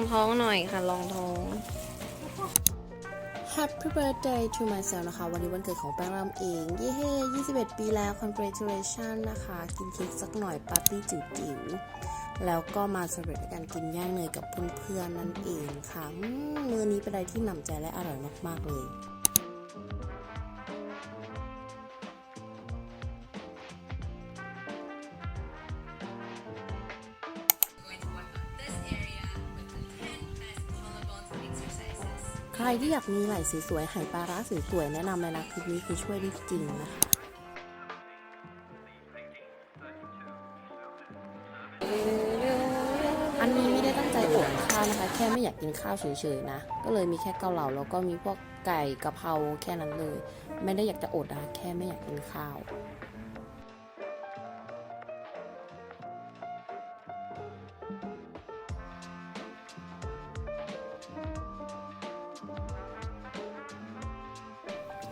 องท้องหน่อยค่ะลองท้อง Happy birthday to myself นะคะ วันนี้วันเกิดของแป้งรำเองเย้21ปีแล้ว congratulation นะคะ กินเค้กสักหน่อยปาร์ตี้จิ๋วๆ แล้วก็มาสำเร็จการกินย่างเนยกับเพื่อนๆนั่นเองค่ะมื้อนี้เป็นอะไรที่หนำใจและอร่อยมากๆเลย รที่อยากมีไหล่สวยๆไหปลาร้าสวยๆแนะนำเลยนะคลิปนี้คือช่วยได้จริงนะคะอันนี้ไม่ได้ตั้งใจอดข้าวนะคะ แค่ไม่อยากกินข้าวเฉยๆนะ ก็เลยมีแค่เกาเหลาแล้วก็มีพวกไก่กะเพราแค่นั้นเลย ไม่ได้อยากจะอดนะแค่ไม่อยากกินข้าว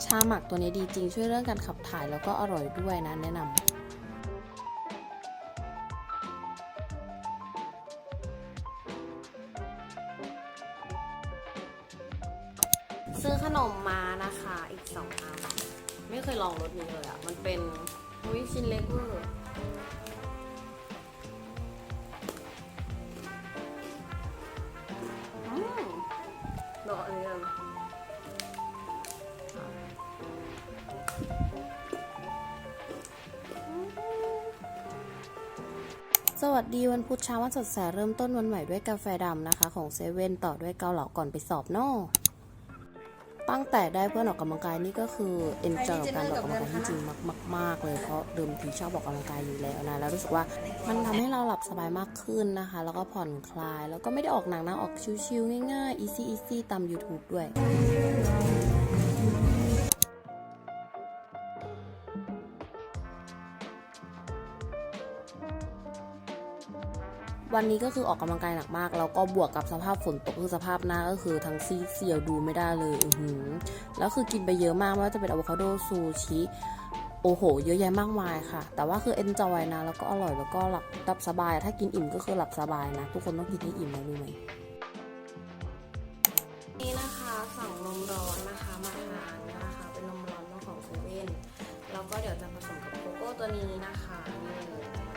ชาหมักตัวนี้ดีจริง ช่วยเรื่องการขับถ่ายแล้วก็อร่อยด้วยนะแนะนำซื้อขนมมานะคะอีกสองอันไม่เคยลองรสนี้เลยอะ่ะ มันเป็นวิชิ้นเล็กเวอร์ สวัสดีวันพุธเช้าวันสดใสเริ่มต้นวันใหม่ด้วยกาแฟดำนะคะ ของเซเว่นต่อด้วยเกาเหลาก่อนไปสอบนอกตั้งแต่ได้เพื่อนออกกำลังกายนี่ก็คือเอนจอยกับการออกกำลังกายจริงๆมากๆเลยเพราะเดิมทีชอบออกกำลังกายอยู่แล้วนะแล้วรู้สึกว่ามันทำให้เราหลับสบายมากขึ้นนะคะ แล้วก็ผ่อนคลาย แล้วก็ไม่ได้ออกหนักนะออกชิวๆง่ายๆ easy easy ตาม YouTube ด้วย วันนี้ก็คือออกกำลังกายหนักมากแล้วก็บวกกับสภาพฝนตกคือสภาพหน้าก็คือทั้งซีดเซียวดูไม่ได้เลยอือหือแล้วคือกินไปเยอะมากไม่ว่าจะเป็นอะโวคาโดซูชิโอ้โห เยอะแยะมากมายค่ะ แต่ว่าคือเอนจอยนะ แล้วก็อร่อย แล้วก็หลับหลับสบาย ถ้ากินอิ่มก็คือหลับสบายนะ ทุกคนต้องกินให้อิ่มนะรู้ไหม นี่นะคะสั่งนมร้อนนะคะมาทานนะคะ เป็นนมร้อนของเซเว่น แล้วก็เดี๋ยวจะผสมกับโกโก้ตัวนี้นะคะนี่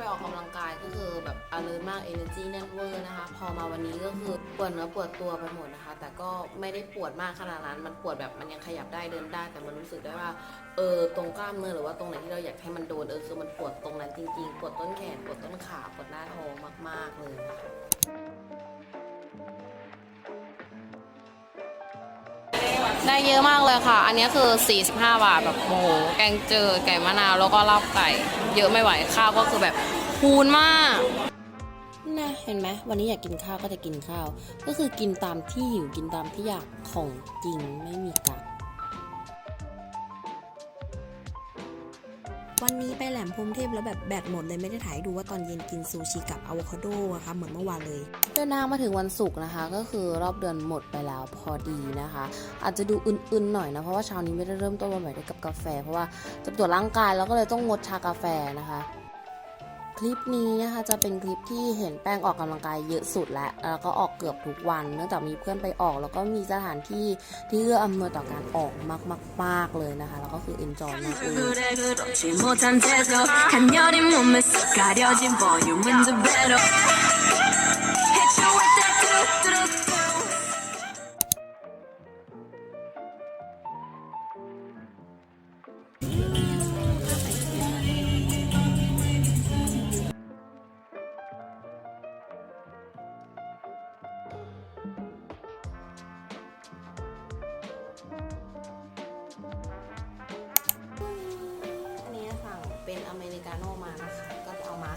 ไปออกกำลังกายก็คือแบบ alert มากเอเนอร์จีแน่นเวอร์นะคะ พอมาวันนี้ก็คือปวดเนื้อปวดตัวไปหมดนะคะ แต่ก็ไม่ได้ปวดมากขนาดนั้น มันปวดแบบมันยังขยับได้เดินได้ แต่มันรู้สึกได้ว่าเออตรงกล้ามเนื้อหรือว่าตรงไหนที่เราอยากให้มันโดนเออคือมันปวดตรงนั้นจริง ๆ ปวดต้นแขนปวดต้นขาปวดหน้าท้องมาก ๆเลยนะคะ ได้เยอะมากเลยค่ะ อันนี้คือ 45 บาทแบบโอ้โห แกงเจอไก่มะนาวแล้วก็ลาบไก่ เยอะไม่ไหวข้าวก็คือแบบคูณมากนะเห็นไหมวันนี้อยากกินข้าวก็จะกินข้าว ก็คือกินตามที่หิวกินตามที่อยากของจริงไม่มีกัก วันนี้ไปแหลมพรมเทพแล้วแบบแบตหมดเลยไม่ได้ถ่ายดูว่าตอนเย็นกินซูชิกับอะโวคาโดอะค่ะเหมือนเมื่อวานเลย เดินทางมาถึงวันศุกร์นะคะ ก็คือรอบเดือนหมดไปแล้วพอดีนะคะ อาจจะดูอึนๆหน่อยนะเพราะว่าเช้านี้ไม่ได้เริ่มต้นวันใหม่ด้วยกับกาแฟ เพราะว่าจะตรวจร่างกายแล้วก็เลยต้องงดชากาแฟนะคะ คลิปนี้นะคะจะเป็นคลิปที่เห็นแป้งออกกำลังกายเยอะสุดแล้วแล้วก็ออกเกือบทุกวัน เนื่องจากมีเพื่อนไปออก แล้วก็มีสถานที่ที่เอื้ออำนวยต่อการออกมากมากมากเลยนะคะ แล้วก็คือเอ็นจอยมากเลย เป็นอเมริกาโน่มานะคะ ก็จะเอามา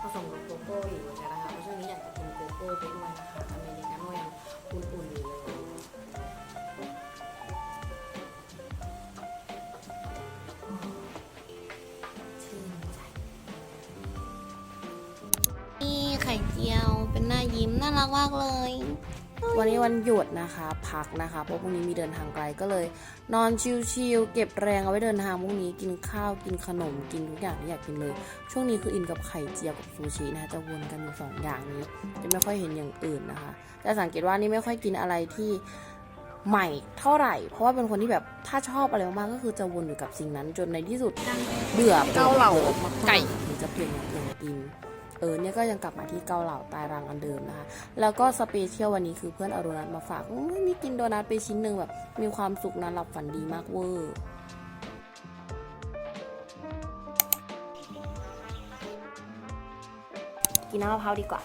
ผสมกับโกโก้อยู่เหมือนกันนะคะเพราะช่วงนี้อยากจะกินโกโก้ไปด้วยนะคะอเมริกาโน่ยังอุ่นๆอยู่เลยนี่ไข่เจียวเป็นหน้ายิ้มน่ารักมากเลย วันนี้วันหยุดนะคะ พักนะคะ เพราะพรุ่งนี้มีเดินทางไกลก็เลย นอนชิลๆเก็บแรงเอาไว้เดินทางพรุ่งนี้กินข้าวกินขนมกินทุกอย่างที่อยากกินเลย ช่วงนี้คืออินกับไข่เจียวกับซูชินะคะจะวนกันอยู่สองอย่างนี้ จะไม่ค่อยเห็นอย่างอื่นนะคะแต่สังเกตว่านี่ไม่ค่อยกินอะไรที่ใหม่เท่าไหร่ เพราะว่าเป็นคนที่แบบถ้าชอบอะไรมากๆก็คือจะวนอยู่กับสิ่งนั้นจนในที่สุดเบื่อเกาเหลาไก่ไก่ถึงจะเปลี่ยนอย่างอื่นกิน เออเนี่ยก็ยังกลับมาที่เกาเหลาตายรังอันเดิมนะคะ แล้วก็สเปเชียลวันนี้คือเพื่อนเอาโดนัทมาฝากอุ๊ยมีกินโดนัทไปชิ้นหนึ่งแบบ มีความสุขนอนหลับฝันดีมากเวอร์กินน้ำมะพร้าวดีกว่า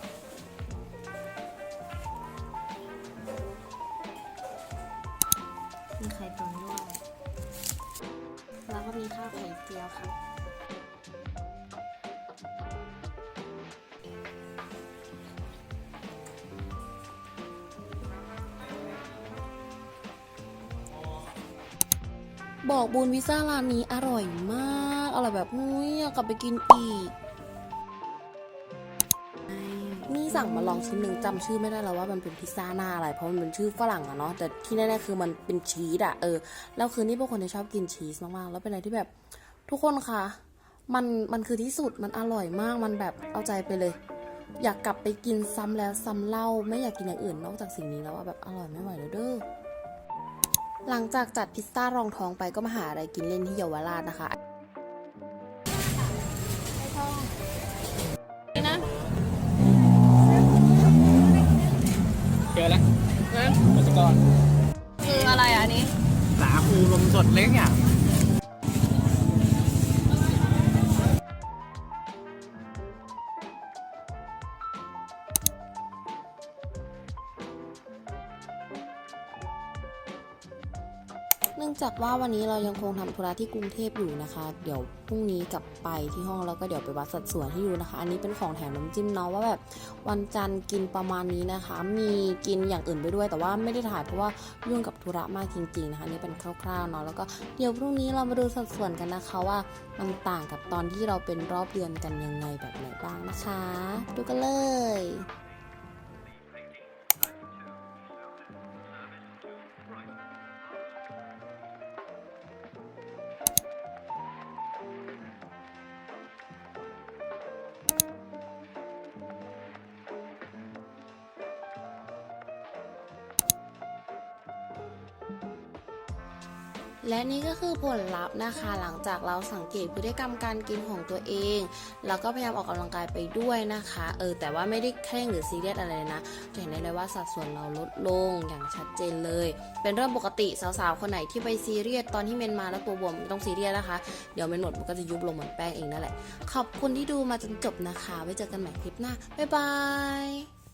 มีไข่ตุ๋นด้วย แล้วก็มีข้าวไข่เจียวค่ะ บอกบุญวิซ่าร้านนี้อร่อยมากอร่อยแบบอุ้ยอยากกลับไปกินอีก นี่สั่งมาลองชิ้นหนึ่งจำชื่อไม่ได้แล้วว่ามันเป็นพิซซ่าหน้าอะไร เพราะมันเป็นชื่อฝรั่งอะเนาะแต่ที่แน่ๆคือมันเป็นชีสอะเออแล้วคือนี่เป็นคนที่ชอบกินชีสมากๆแล้วเป็นอะไรที่แบบทุกคนคะมันมันคือที่สุดมันอร่อยมากมันแบบเอาใจไปเลย อยากกลับไปกินซ้ำแล้วซ้ำเล่า ไม่อยากกินอย่างอื่นนอกจากสิ่งนี้แล้วว่าแบบอร่อยไม่ไหวแล้วเด้อ หลังจากจัดพิซซ่ารองท้องไปก็มาหาอะไรกินเล่นที่เยาวราชนะคะนี่นะเจอแล้วมัสกรคืออะไรอะอันนี้สาคูลมสดเล็กอย่าง นื่องจากว่าวันนี้เรายังคงทำธุระที่กรุงเทพอยู่นะคะ เดี๋ยวพรุ่งนี้กลับไปที่ห้องแล้วก็เดี๋ยวไปวัดสัดส่วนให้ดูนะคะ อันนี้เป็นของแถมน้ำจิ้มเนาะว่าแบบวันจันทร์กินประมาณนี้นะคะ มีกินอย่างอื่นไปด้วย แต่ว่าไม่ได้ถ่ายเพราะว่ายุ่งกับธุระมากจริงๆนะคะนี่เป็นคร่าวๆเนาะแล้วก็เดี๋ยวพรุ่งนี้เรามาดูสัดส่วนกันนะคะว่ามันต่างกับตอนที่เราเป็นรอบเดือนกันยังไงแบบไหนบ้างนะคะ ดูกันเลย และนี่ก็คือผลลัพธ์นะคะ หลังจากเราสังเกตพฤติกรรมการกินของตัวเอง แล้วก็พยายามออกกำลังกายไปด้วยนะคะ เออแต่ว่าไม่ได้เคร่งหรือซีเรียสอะไรนะจะเห็นได้เลยว่าสัดส่วนเราลดลงอย่างชัดเจนเลย เป็นเรื่องปกติสาวๆคนไหนที่ไปซีเรียสตอนที่เมนมาแล้วตัวบวมต้องซีเรียสนะคะ เดี๋ยวเมนหมดมันก็จะยุบลงเหมือนแป้งเองนั่นแหละ ขอบคุณที่ดูมาจนจบนะคะ ไว้เจอกันใหม่คลิปหน้าบ๊ายบาย